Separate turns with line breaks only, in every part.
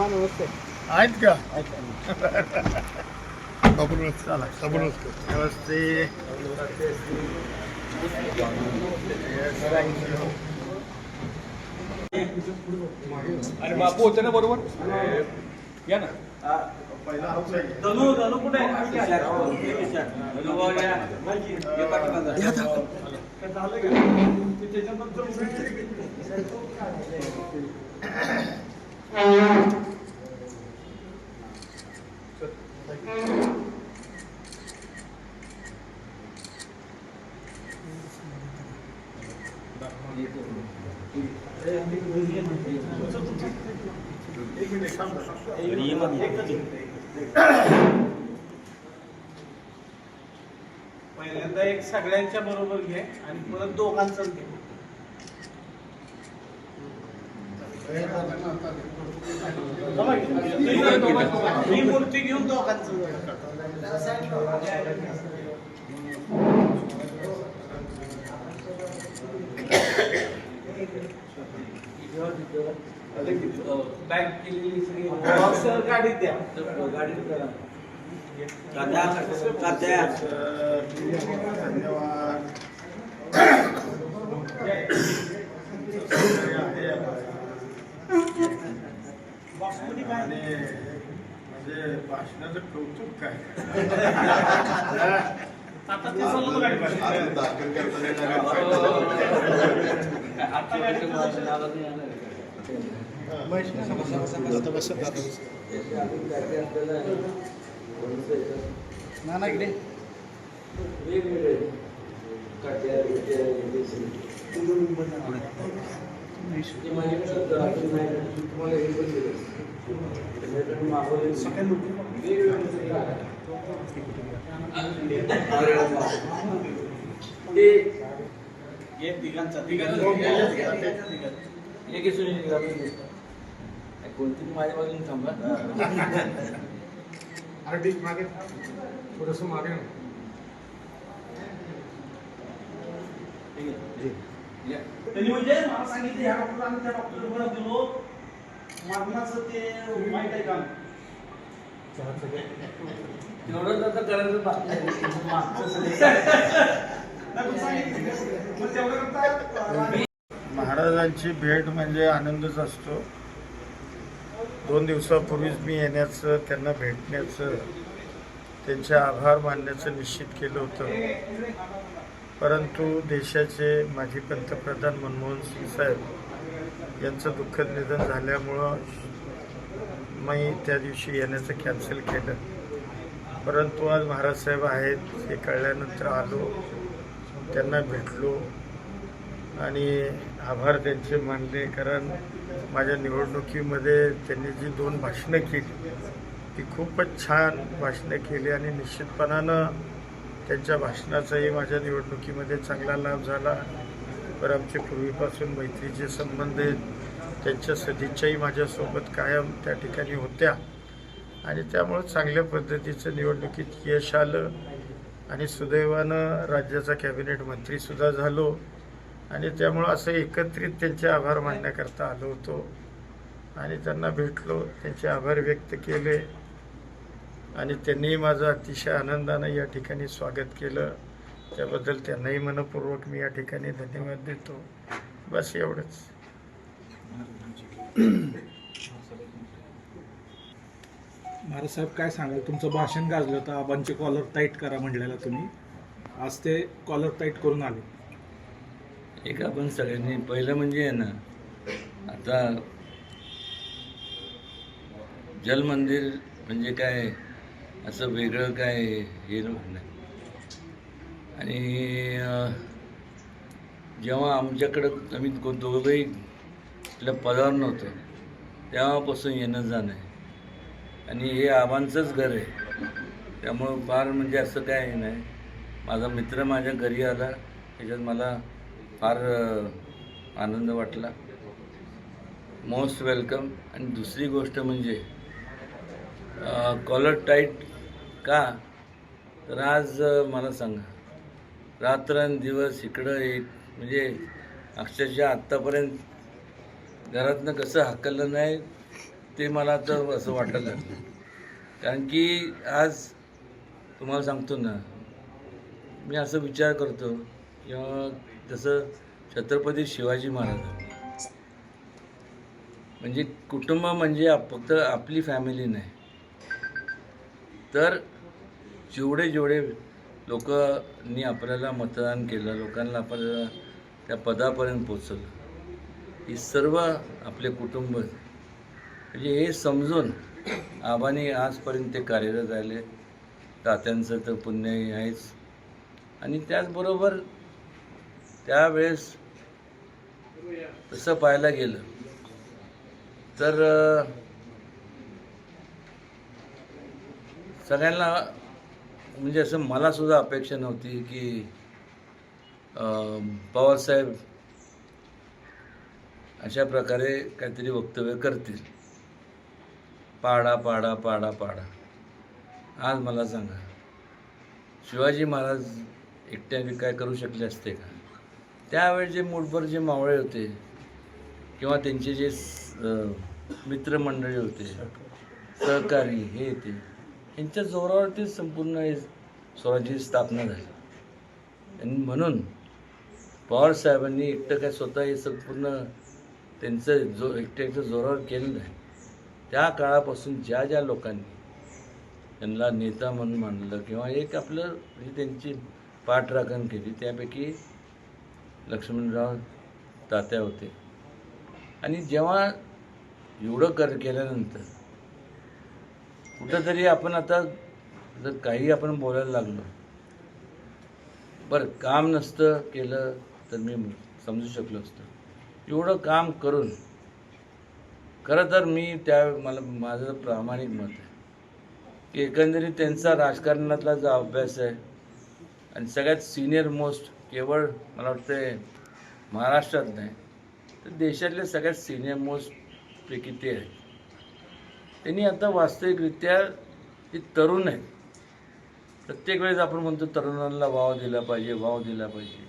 मामा नमस्ते
आहेत का?
चला.
नमस्ते.
आणि बापू होते ना बरोबर? या ना.
पहिल्यांदा एक सगळ्यांच्या बरोबर घे आणि परत दोघांचं घे. ही मूर्ती घेऊन दोघांचं. घे. बॉक्सर गाडीत द्या
धन्यवाद
बॉक्समध्ये काय
आणि म्हणजे भाषणाचं कौतुक काय
आता ते सगळं गाडी पाहिजे. आता गाडी
नाना इकडे
घे तिघांचा
कोणती माझ्या बाजूने थांबा
अरे मागे थोडस मागे
त्यांनी म्हणजे मला सांगितलं ह्या डॉक्टर आणि त्या डॉक्टर दिलो मरणाचं ते वाईट आहे काम
एवढं तर करायचं
महाराजांची भेट म्हणजे आनंदच असतो. दोन दिवसापूर्वीच मी येण्याचं त्यांना भेटण्याचं त्यांचे आभार मानण्याचं निश्चित केलं होतं. परंतु देशाचे माजी पंतप्रधान मनमोहन सिंग साहेब यांचं दुःखद निधन झाल्यामुळं मी त्या दिवशी येण्याचं कॅन्सल केलं. परंतु आज महाराज साहेब आहेत हे कळल्यानंतर आलो. त्यांना भेटलो आणि आभार त्यांचे मानले कारण माझ्या निवडणुकीमध्ये त्यांनी जी दोन भाषणं केली ती खूपच छान भाषणं केली आणि निश्चितपणानं त्यांच्या भाषणाचाही माझ्या निवडणुकीमध्ये चांगला लाभ झाला. तर आमचे पूर्वीपासून मैत्रीचे संबंध आहेत. त्यांच्या सदिच्छाही माझ्यासोबत कायम त्या ठिकाणी होत्या. आणि त्यामुळं चांगल्या पद्धतीचं निवडणुकीत यश आलं. आणि सुदैवानं राज्याचा कॅबिनेट मंत्रीसुद्धा झालो. आणि त्यामुळं असं एकत्रित त्यांचे आभार मानण्याकरता आलो होतो. आणि त्यांना भेटलो त्यांचे आभार व्यक्त केले. आणि त्यांनीही माझं अतिशय आनंदानं या ठिकाणी स्वागत केलं. त्याबद्दल त्यांनाही मनपूर्वक मी या ठिकाणी धन्यवाद देतो. बस एवढंच.
महाराज साहेब काय सांगाल? तुमचं भाषण गाजलं होतं आबांचे कॉलर टाईट करा म्हणलेला तुम्ही. आज ते कॉलर टाईट करून आले.
एक आपण सगळ्यांनी पहिलं म्हणजे आहे ना आता जलमंदिर म्हणजे काय? असं वेगळं काय हे नाही. आणि जेव्हा आमच्याकडं आम्ही दोघंही आपल्या पदावर नव्हतो तेव्हापासून येणं जाणं आहे. आणि हे आव्हानचंच घर आहे. त्यामुळं फार म्हणजे असं काय हे नाही. माझा मित्र माझ्या घरी आला. त्याच्यात मला फार आनंद वाटला. Most welcome. आणि दुसरी गोष्ट म्हणजे कॉलर टाईट का? तर आज मला सांगा. रात्रंदिवस इकडं एक म्हणजे अक्षरशः आत्तापर्यंत घरातनं कसं हाकललं नाही ते मला तर असं वाटायला लागलं कारण की आज तुम्हाला सांगतो ना मी असं विचार करतो किंवा जसं छत्रपती शिवाजी महाराज. म्हणजे कुटुंब म्हणजे आप- फक्त आपली फॅमिली नाही. तर जेवढे जेवढे लोकांनी आपल्याला मतदान केलं लोकांना आपल्याला त्या पदापर्यंत पोचवलं ही सर्व आपले कुटुंब म्हणजे हे समजून आबाने आजपर्यंत ते कार्यरत झाले तात्यांचं तर पुण्य आहेच. आणि त्याचबरोबर त्यावेळेस तसं पाहायला गेलं तर सगळ्यांना म्हणजे असं मला सुद्धा अपेक्षा नव्हती की पवारसाहेब अशा प्रकारे काहीतरी वक्तव्य करतील. पाडा पाडा पाडा पाडा. आज मला सांगा शिवाजी महाराज एकट्याने काय करू शकले असते का? त्यावेळी जे मूठभर जे मावळे होते किंवा त्यांचे जे मित्रमंडळी होते सहकारी हे ते यांच्या जोरावरतीच संपूर्ण स्वराज्याची स्थापना झाली. आणि म्हणून पवार साहेबांनी एकटं काय स्वतः हे संपूर्ण त्यांचं जो एकट्याच्या जोरावर केलं नाही. त्या काळापासून ज्या ज्या लोकांनी त्यांना नेता म्हणून मानलं किंवा एक आपलं म्हणजे त्यांची पाठराखण केली त्यापैकी लक्ष्मणराव तात्या होते. आणि जेव्हा एवढं कर केल्यानंतर कुठंतरी आपण आता जर काही आपण बोलायला लागलो बरं काम नसतं केलं तर मी समजू शकलो असतं. एवढं काम करून खरं तर मी त्या मला माझं प्रामाणिक मत आहे. की एकंदरीत त्यांचा राजकारणातला जो अभ्यास आहे आणि सगळ्यात सिनियर मोस्ट केवळ मला वाटतं महाराष्ट्रात नाही तर देशातले सगळ्यात सिनियर मोस्ट पैकी ते आहेत. त्यांनी आता वास्तविकरित्या ते तरुण आहेत. प्रत्येक वेळेस आपण म्हणतो तरुणांना वाव दिला पाहिजे वाव दिला पाहिजे.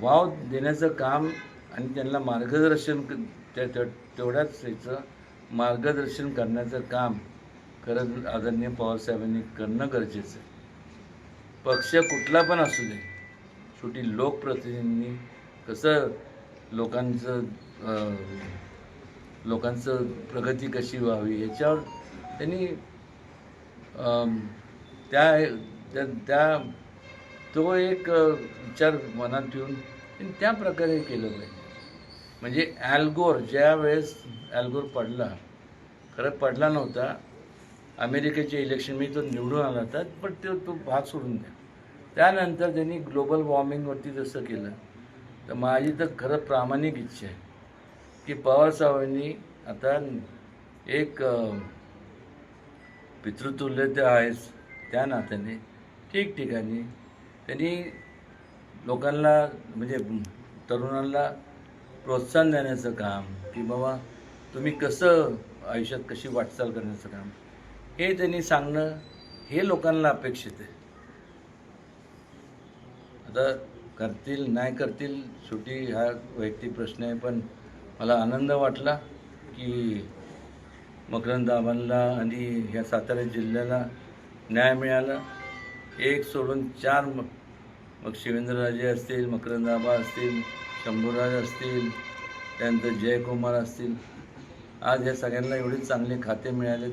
वाव देण्याचं काम आणि त्यांना मार्गदर्शन क- त्या त्या- तेवढ्याच त्याचं मार्गदर्शन करण्याचं काम खरंच आदरणीय पवारसाहेबांनी करणं गरजेचं आहे. पक्ष कुठला पण असू दे शेवटी लोकप्रतिनिधींनी कसं लोकांचं लोकांचं प्रगती कशी व्हावी याच्यावर त्यांनी त्या त्या- त्या तो एक विचार मनात ठेवून त्यांनी त्या प्रकारे केलं पाहिजे. म्हणजे ॲल्गोर ज्या वेळेस ॲल्गोर पडला खरं पडला नव्हता अमेरिकेचे इलेक्शन मी तो निवडून आला होता पण तो तो भाग सोडून द्या. त्यानंतर त्यांनी ग्लोबल वॉर्मिंगवरती जसं केलं तर माझी तर खरं प्रामाणिक इच्छा आहे की पवारसाहेबांनी आता एक पितृतुल्य ते आहेच त्या नात्याने ठिकठिकाणी त्यांनी लोकांना म्हणजे तरुणांना प्रोत्साहन देण्याचं काम की बाबा तुम्ही कसं आयुष्यात कशी वाटचाल करण्याचं काम हे त्यांनी सांगणं हे लोकांना अपेक्षित आहे. आता करतील नाही करतील सुटी हा वैयक्तिक प्रश्न आहे पण मला आनंद वाटला की मकरंदाबांना आणि ह्या सातारा जिल्ह्याला न्याय मिळाला. एक सोडून चार मग मग शिवेंद्रराजे असतील मकरंदाबा असतील शंभूराज असतील त्यानंतर जयकुमार असतील. आज या सगळ्यांना एवढे चांगले खाते मिळालेत.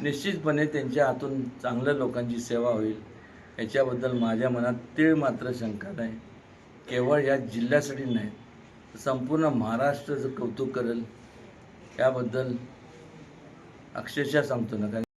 निश्चितपणे त्यांच्या हातून चांगल्या लोकांची सेवा होईल. याच्याबद्दल माझ्या मनात तीळ मात्र शंका नाही. केवळ या जिल्ह्यासाठी नाही संपूर्ण संपूर्ण महाराष्ट्राचं कौतुक करेल. याबद्दल अक्षरशः सांगतो ना कारण